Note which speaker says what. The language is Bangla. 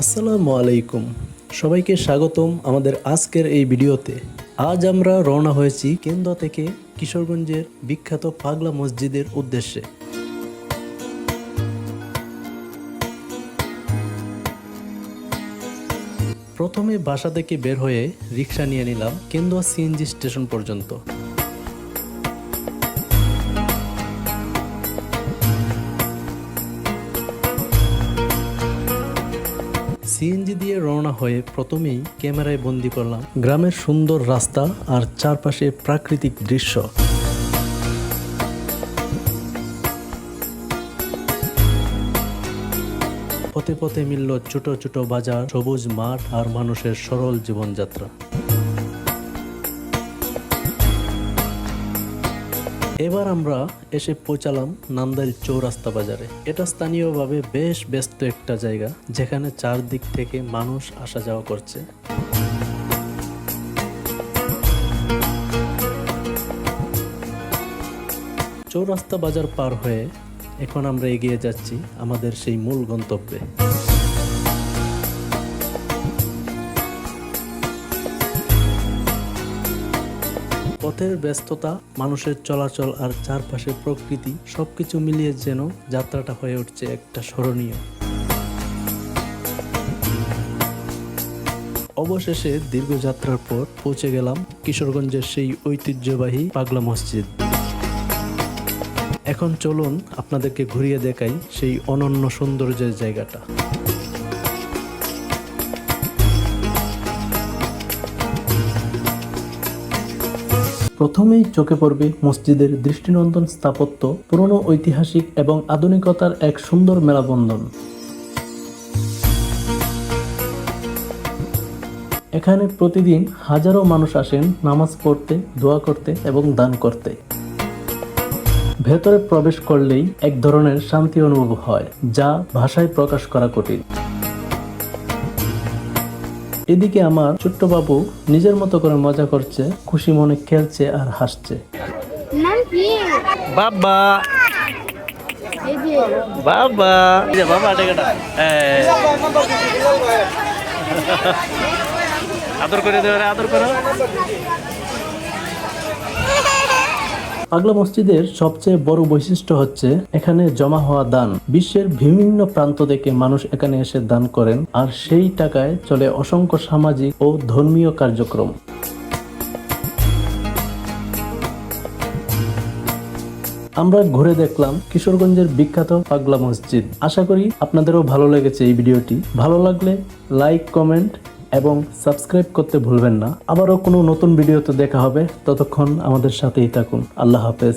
Speaker 1: আসসালামু আলাইকুম। সবাইকে স্বাগতম আমাদের আজকের এই ভিডিওতে। আজ আমরা রওনা হয়েছি কেন্দ্র থেকে কিশোরগঞ্জের বিখ্যাত পাগলা মসজিদের উদ্দেশ্যে। প্রথমে বাসা থেকে বের হয়ে রিক্সা নিয়ে নিলাম কেন্দুয়া সিএনজি স্টেশন পর্যন্ত। সিএনজি দিয়ে রওনা হয়ে প্রথমেই ক্যামেরায় বন্দি করলাম গ্রামের সুন্দর রাস্তা আর চারপাশে প্রাকৃতিক দৃশ্য। পথে পথে মিলল ছোট ছোট বাজার, সবুজ মাঠ আর মানুষের সরল জীবনযাত্রা। এবার আমরা এসে পৌঁছালাম নান্দাইল চৌরাস্তা বাজারে। এটা স্থানীয়ভাবে বেশ ব্যস্ত একটা জায়গা, যেখানে চারদিক থেকে মানুষ আসা যাওয়া করছে। চৌরাস্তা বাজার পার হয়ে এখন আমরা এগিয়ে যাচ্ছি আমাদের সেই মূল গন্তব্যে। পথের ব্যস্ততা, মানুষের চলাচল আর চারপাশের প্রকৃতি সবকিছু মিলিয়ে যেন যাত্রাটা হয়ে উঠছে একটা স্মরণীয়। অবশেষে দীর্ঘ যাত্রার পর পৌঁছে গেলাম কিশোরগঞ্জের সেই ঐতিহ্যবাহী পাগলা মসজিদ। এখন চলুন আপনাদেরকে ঘুরিয়ে দেখাই সেই অনন্য সৌন্দর্যের জায়গাটা। প্রথমেই চোখে পড়বে মসজিদের দৃষ্টিনন্দন স্থাপত্য, পুরনো ঐতিহাসিক এবং আধুনিকতার এক সুন্দর মেলাবন্ধন। এখানে প্রতিদিন হাজারো মানুষ আসেন নামাজ পড়তে, দোয়া করতে এবং দান করতে। ভেতরে প্রবেশ করলেই এক ধরনের শান্তি অনুভব হয়, যা ভাষায় প্রকাশ করা কঠিন। এদিকে আমার ছোট্ট বাবু নিজের মতো করে মজা করছে খুশি মনে খেলছে আর হাসছে।
Speaker 2: বাবা। বাবা। বাবা আদর করে দেবে আদর করো।
Speaker 1: পাগলা মসজিদের সবচেয়ে বড় বৈশিষ্ট্য হচ্ছে এখানে জমা হওয়া দান। বিশ্বের বিভিন্ন প্রান্ত থেকে মানুষ এখানে এসে দান করেন, আর সেই টাকায় চলে অসংখ্য সামাজিক ও ধর্মীয় কার্যক্রম। আমরা ঘুরে দেখলাম কিশোরগঞ্জের বিখ্যাত পাগলা মসজিদ। আশা করি আপনাদেরও ভালো লেগেছে এই ভিডিওটি। ভালো লাগলে লাইক, কমেন্ট এবং সাবস্ক্রাইব করতে ভুলবেন না। আবারও কোনো নতুন ভিডিওতে দেখা হবে। ততক্ষণ আমাদের সাথেই থাকুন। আল্লাহ হাফেজ।